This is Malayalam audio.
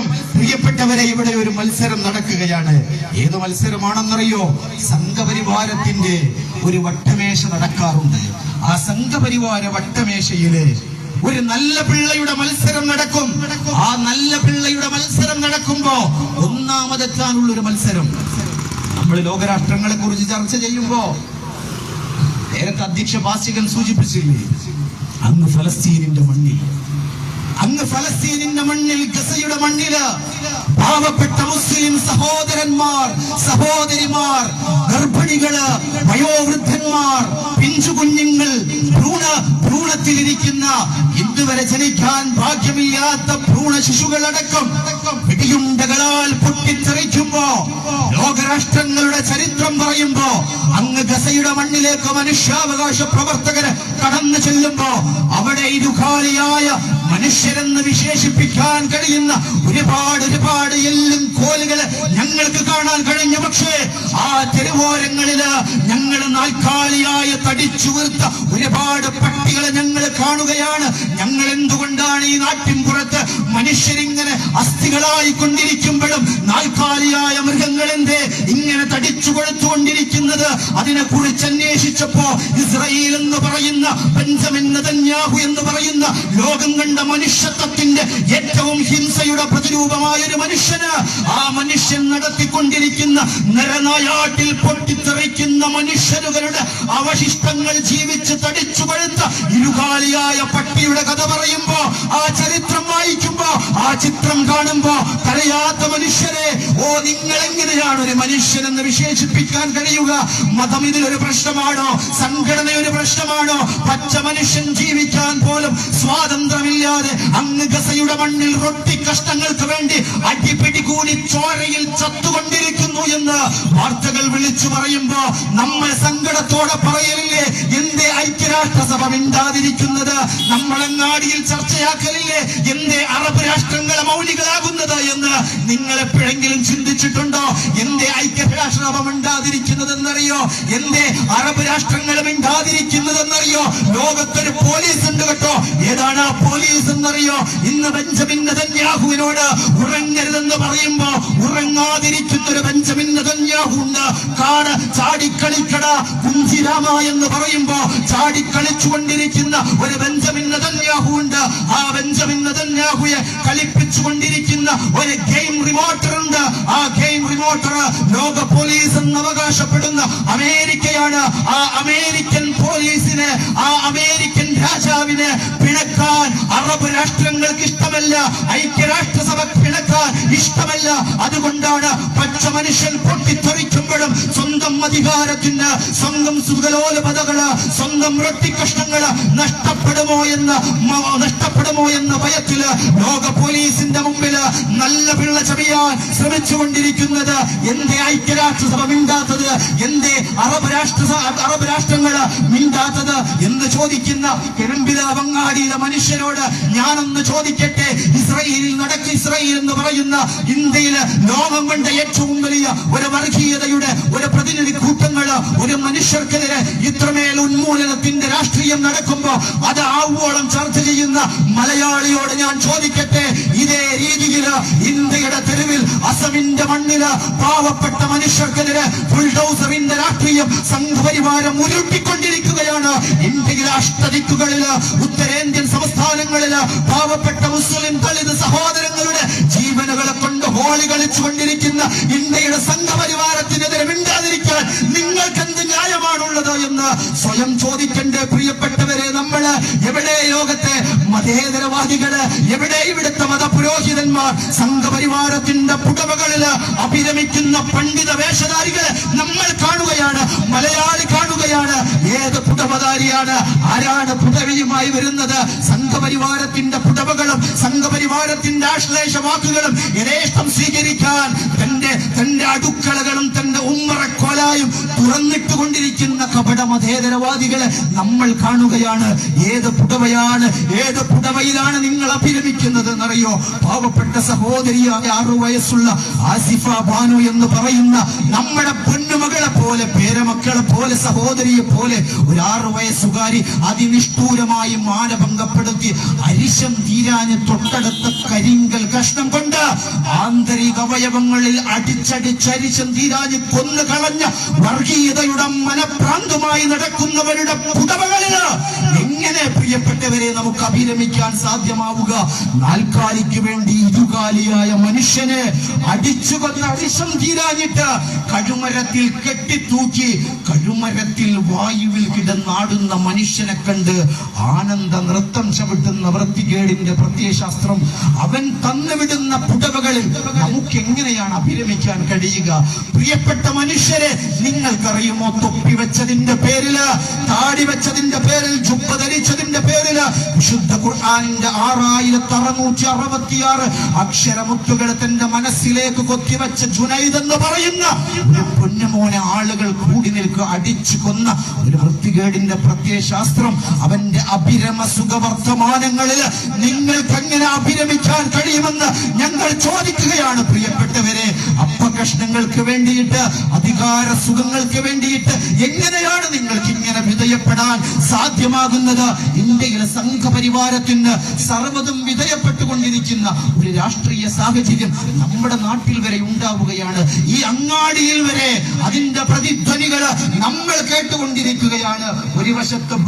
പ്രിയപ്പെട്ടവരെ ഇവിടെ ഒരു മത്സരം നടക്കുകയാണ്. ഏത് മത്സരമാണെന്നറിയോ? സംഘപരിവാരത്തിന്റെ ഒരു വട്ടമേശ നടക്കാറുണ്ട്. ആ സംഘപരിവാര വട്ടമേശയിൽ ഒരു നല്ല പിള്ളയുടെ മത്സരം നടക്കും. ആ നല്ല പിള്ളയുടെ മത്സരം നടക്കുമ്പോ ഒന്നാമതെത്താനുള്ള ഒരു മത്സരം. നമ്മൾ ലോകരാഷ്ട്രങ്ങളെ കുറിച്ച് ചർച്ച ചെയ്യുമ്പോ നേരത്തെ അധ്യക്ഷ ഭാസികൻ സൂചിപ്പിച്ചില്ലേ? അന്ന് ഫലസ്തീനിന്റെ മണ്ണിൽ. അങ്ങ് ഫലസ്തീനിന്റെ മണ്ണിൽ ഗസയുടെ മണ്ണിൽ പാവപ്പെട്ട മുസ്ലിം സഹോദരന്മാർ സഹോദരിമാർ ഗർഭിണികൾ വയോവൃദ്ധന്മാർ പിഞ്ചുകുഞ്ഞുങ്ങൾ ഭ്രൂണ ഭ്രൂണത്തിലിരിക്കുന്ന ഇതുവരെ ജനിക്കാൻ ഭാഗ്യമില്ലാത്ത ഭ്രൂണ ശിശുക്കളടക്കം ഇടിയുണ്ടകളാൽ പൊട്ടിത്തെറിക്കുമ്പോ ലോകരാഷ്ട്രങ്ങളുടെ ചരിത്രം പറയുമ്പോ അങ്ങ് ഗസയുടെ മണ്ണിലേക്ക് മനുഷ്യാവകാശ പ്രവർത്തകര് കടന്നു ചെല്ലുമ്പോ അവിടെ ഇരുകാലിയായ മനുഷ്യരെന്ന് വിശേഷിപ്പിക്കാൻ കഴിയുന്ന ഒരുപാട് ഒരുപാട് എല്ലും കോലുകൾ ഞങ്ങൾക്ക് കാണാൻ കഴിഞ്ഞു. പക്ഷേ ആ തെരുവോരങ്ങളിൽ ഞങ്ങൾ നാൽക്കാലിയായ തടിച്ചു വീർത്ത ഒരുപാട് പട്ടികളെ ഞങ്ങൾ കാണുകയാണ്. ഞങ്ങൾ എന്തുകൊണ്ടാണ് ഈ നാട്ടിൻ പുറത്ത് മനുഷ്യരിങ്ങനെ അസ്ഥികളായി കൊണ്ടിരിക്കുമ്പോഴും നാൽക്കാലിയായ മൃഗങ്ങൾ എന്തേ ഇങ്ങനെ തടിച്ചു കൊടുത്തുകൊണ്ടിരിക്കുന്നത് അതിനെ കുറിച്ച് അന്വേഷിച്ചപ്പോ ഇസ്രയേൽ എന്ന് പറയുന്ന ബെഞ്ചമിൻ എന്ന് പറയുന്ന ലോകം കണ്ട മനുഷ്യത്വത്തിന്റെ ഏറ്റവും ഹിംസയുടെ പ്രതിരൂപമായ ഒരു മനുഷ്യന് ആ മനുഷ്യൻ നടത്തിക്കൊണ്ടിരിക്കുന്ന നരനായാട്ടിൽ പൊട്ടിത്തെറിക്കുന്ന മനുഷ്യരുകളുടെ അവശിഷ്ടങ്ങൾ ജീവിച്ച് തടിച്ചു കൊഴുത്ത ഇരുകാലിയായ പട്ടിയുടെ കഥ പറയുമ്പോ ആ ചരിത്രം വായിക്കുമ്പോ ആ ചിത്രം കാണുമ്പോ കരയാത്ത മനുഷ്യരെ ഓ നിങ്ങൾ എങ്ങനെയാണ് ഒരു മനുഷ്യനെന്ന് വിശേഷിപ്പിക്കാൻ കഴിയുക? മതം ഇതിലൊരു പ്രശ്നമാണോ? സംഘടന ഒരു പ്രശ്നമാണോ? പച്ച മനുഷ്യൻ ജീവിക്കാൻ പോലും സ്വാതന്ത്ര്യമില്ലാതെ അങ്ങ് ഗസയുടെ മണ്ണിൽ റൊട്ടി കഷ്ടങ്ങൾക്ക് വേണ്ടി അടിപിടി കൂടി ചോരയിൽ ചത്തുകൊണ്ടിരിക്കുന്നു. എന്ന് വാർത്തകൾ വിളിച്ചു പറയുമ്പോ നമ്മൾ സങ്കടത്തോടെ പറയലില്ലേ? എന്തേ ഐക്യരാഷ്ട്രസഭ മിണ്ടാതിരിക്കുന്നത്? നമ്മളങ്ങാടിയിൽ ചർച്ചയാക്കലില്ലേ? എന്തേ അറബ് രാഷ്ട്രങ്ങളെ മൗലികളാകുന്നത് എന്ന് നിങ്ങൾ എപ്പോഴെങ്കിലും ചിന്തിച്ചിട്ടുണ്ടോ? എന്തേ ഐക്യരാഷ്ട്രസഭ മിണ്ടാതിരിക്കുന്നതെന്നറിയോ? എന്തേ അറബ് രാഷ്ട്രങ്ങൾ മിണ്ടാതിരിക്കുന്നതെന്നറിയോ? ലോകത്തൊരു പോലീസ് ഉണ്ട് കേട്ടോ. ഏതാണ് ആ പോലീസ് എന്നറിയോ? ഇന്ന് ബെഞ്ചമിൻ നെതന്യാഹുവിനോട് ഉറങ്ങരുതെന്ന് പറയുമ്പോ ഉറങ്ങാതിരിക്കുന്ന ഒരു ബെഞ്ചമിൻ നെതന്യാഹു ഉണ്ട് കാട് ചാടിക്കളിക്കട കുഞ്ചിരാമ എന്ന് പറയുമ്പോ ചാടിക്കളിച്ചുകൊണ്ടിരിക്കുന്ന ഒരു ബെഞ്ചമിൻ നെതന്യാഹു ഉണ്ട് ആ ബെഞ്ചമിൻ നെതന്യാഹുയെ കളിപ്പിച്ചുകൊണ്ടിരിക്കുന്ന ഒരു ഗെയിം റിമോട്ടർ ഉണ്ട് ആ ഗെയിം റിമോട്ടർ ലോക പോലീസ് എന്ന് അവകാശപ്പെടുന്ന അമേരിക്കയാണ്. ആ അമേരിക്കൻ പോലീസിനെ ആ അമേരിക്കൻ രാജാവിനെ പിണക്കാൻ അറബ് രാഷ്ട്രങ്ങൾക്ക് ഇഷ്ടമല്ല. ഐക്യരാഷ്ട്രസഭ പിണക്കാൻ ഇഷ്ടമല്ല. അതുകൊണ്ടാണ് പച്ച മനുഷ്യൻ പൊട്ടിത്തെറിക്കുമ്പോഴും സ്വന്തം അധികാരത്തിന് സ്വന്തം സുഖലോലപതകൾ സ്വന്തം റൊട്ടിക്കഷ്ണങ്ങൾ നഷ്ടപ്പെടുമോ എന്ന് നഷ്ടപ്പെടുമോ എന്ന ഭയത്തിൽ ലോക പോലീസിന്റെ മുമ്പിൽ നല്ല പിള്ള ചമയാൻ ശ്രമിച്ചുകൊണ്ടിരിക്കുന്നത് എന്തേ ഐക്യരാഷ്ട്രസഭ മിണ്ടാത്തത് എന്തേ അറബ് രാഷ്ട്ര അറബ് രാഷ്ട്രങ്ങൾ മിണ്ടാത്തത് എന്ന് ചോദിക്കുന്ന കെരമ്പില വങ്ങാടിയിലെ മനുഷ്യരോട് ഞാനൊന്ന് ചോദിക്കട്ടെ. ഇസ്രയേലിൽ നടക്കി ഇസ്രയേൽ എന്ന് പറയുന്ന ഇന്ത്യയിലെ ലോകം കണ്ട ഏറ്റവും വലിയ ഒരു വർഗീയതയുടെ ഒരു പ്രതിനിധി കൂട്ടങ്ങൾ ഒരു മനുഷ്യർക്കെതിരെ ഇത്രമേൽ ഉന്മൂലനത്തിന്റെ രാഷ്ട്രീയം നടക്കുമ്പോ അത് ആവോളം ചർച്ച ചെയ്യുന്ന മലയാളിയോട് ഞാൻ ചോദിക്കട്ടെ? ഇതേ രീതിയിൽ ഇന്ത്യയുടെ തെരുവിൽ അസമിന്റെ മണ്ണിൽ പാവപ്പെട്ട മനുഷ്യർക്കെതിരെ ബുൾഡോസറിന്റെ രാഷ്ട്രീയം സംഘപരിവാരം ഉരുട്ടിക്കൊണ്ടിരിക്കുകയാണ്. ഇന്ത്യയിലെ അഷ്ടദിക്കുകളിൽ ഉത്തരേന്ത്യൻ സംസ്ഥാനങ്ങളിൽ പാവപ്പെട്ട മുസ്ലിം ദളിത് സഹോദരങ്ങളുടെ ഹോളി കളിച്ചുകൊണ്ടിരിക്കുന്ന ഇന്ത്യയുടെ സംഘപരിവാരത്തിനെതിരെ മിണ്ടാതിരിക്കാൻ നിങ്ങൾക്ക് എന്ത് ന്യായമാണുള്ളത് എന്ന് സ്വയം ചോദിക്കേണ്ട പ്രിയപ്പെട്ടവരെ നമ്മൾ എവിടെ ലോകത്തെ മതേതരവാദികൾ എവിടെ ഇവിടുത്തെ മതപുരോഹിതന്മാർ സംഘപരിവാരത്തിന്റെ പുടവകളിൽ അഭിരമിക്കുന്ന പണ്ഡിത വേഷധാരികളെ നമ്മൾ കാണുകയാണ് മലയാളി കാണുകയാണ്. ഏത് പുടവധാരിയാണ് ആരാണ് പുടവിയുമായി വരുന്നത്? സംഘപരിവാരത്തിന്റെ പുടവകളും സംഘപരിവാരത്തിന്റെ ആശ്ലേഷ വാക്കുകളും യഥേഷ്ടം സ്വീകരിക്കാൻ തന്റെ തന്റെ അടുക്കളകളും തന്റെ ഉമ്മറക്കോലായും തുറന്നിട്ട് കൊണ്ടിരിക്കുന്ന കപട മതേതരവാദികളെ നമ്മൾ കാണുകയാണ്. ഏത് പുടവയാണ് ഏത് പുടവയിലാണ് നിങ്ങൾ അഭിരമിക്കുന്നത് എന്നറിയോ പാവപ്പെട്ട സഹോദരിയായ ആറു വയസ്സുള്ള ആസിഫ ബാനു എന്ന് പറയുന്ന നമ്മുടെ പോലെ പേരമക്കളെ പോലെ സഹോദരിയെ പോലെ ഒരു വയസ്സുകാരി അതിനിഷ്ഠൂരമായി മാനഭംഗപ്പെടുത്തി അരിശം തീരാന് തൊട്ടടുത്ത കരിങ്കൽ കഷ്ണം കൊണ്ട് ആന്തരിക അവയവങ്ങളിൽ അടിച്ചടിച്ചരിശം തീരാന് കൊന്നു കളഞ്ഞ വർഗീയതയുടെ മനഭ്രാന്തുമായി നടക്കുന്നവരുടെ പുടവകളിൽ എങ്ങനെ പ്രിയപ്പെട്ടവരെ നമുക്ക് അഭിരമിക്കാൻ സാധ്യമാവുക? നാൽക്കാലിക്ക് വേണ്ടി ഇരുകാലിയായ മനുഷ്യനെ അടിച്ചു കൊന്ന അടിശം തീരാഞ്ഞിട്ട് കഴുമരത്തിൽ കെട്ടിത്തൂക്കി കഴുമരത്തിൽ വായുവിൽ കിടന്നാടുന്ന മനുഷ്യനെ കണ്ട് ആനന്ദ നൃത്തം ചവിട്ടുന്ന വൃത്തികേടിന്റെ പ്രത്യയശാസ്ത്രം അവൻ തന്നുവിടുന്ന പുടവകളിൽ നമുക്ക് എങ്ങനെയാണ് അഭിരമിക്കാൻ കഴിയുക? പ്രിയപ്പെട്ട മനുഷ്യരെ നിങ്ങൾക്കറിയുമോ തൊപ്പി വെച്ചതിന്റെ പേരിൽ താടി വെച്ചതിന്റെ പേരിൽ ജുബ്ബ ധരിച്ചതിന്റെ പേരിൽ വിശുദ്ധ ഖുർആാനിന്റെ ആറായിരത്തി അറുന്നൂറ്റി അറുപത്തിയാറ് അക്ഷരമുത്തുകൾ തന്റെ മനസ്സിലേക്ക് കൊത്തിവെച്ച ജുനൈദ് എന്ന് പറയുന്ന ഒരു പൊന്നുമോനെ ആളുകൾ കൂടി നിൽക്കുക അടിച്ചു കൊന്ന ഒരു വൃത്തികേടിന്റെ പ്രത്യയശാസ്ത്രം അവന്റെ അഭിരമ സുഖവർത്തമാനങ്ങളിൽ നിങ്ങൾക്ക് എങ്ങനെ അഭിരമിക്കാൻ കഴിയുമെന്ന് ഞങ്ങൾ ചോദിക്കുകയാണ് പ്രിയപ്പെട്ടവരെ അപ്പകഷ്ണങ്ങൾക്ക് വേണ്ടിയിട്ട് അധികാര സുഖങ്ങൾക്ക് വേണ്ടിയിട്ട് എങ്ങനെയാണ് നിങ്ങൾക്ക് ഇങ്ങനെ വിധയപ്പെടാൻ സാധ്യമാകുന്നത്? ഇന്ത്യയിലെ സംഘപരിവാരത്തിന് സർവതും വിധയപ്പെട്ടുകൊണ്ടിരിക്കുന്ന ഒരു രാഷ്ട്രീയ സാഹചര്യം നമ്മുടെ നാട്ടിൽ വരെ ഉണ്ടാവുകയാണ്. ഈ അങ്ങാടിയിൽ വരെ അതിന്റെ പ്രതിധ്വനികൾ നമ്മൾ കേട്ടുകൊണ്ടിരിക്കുകയാണ്. ഒരു വശത്ത്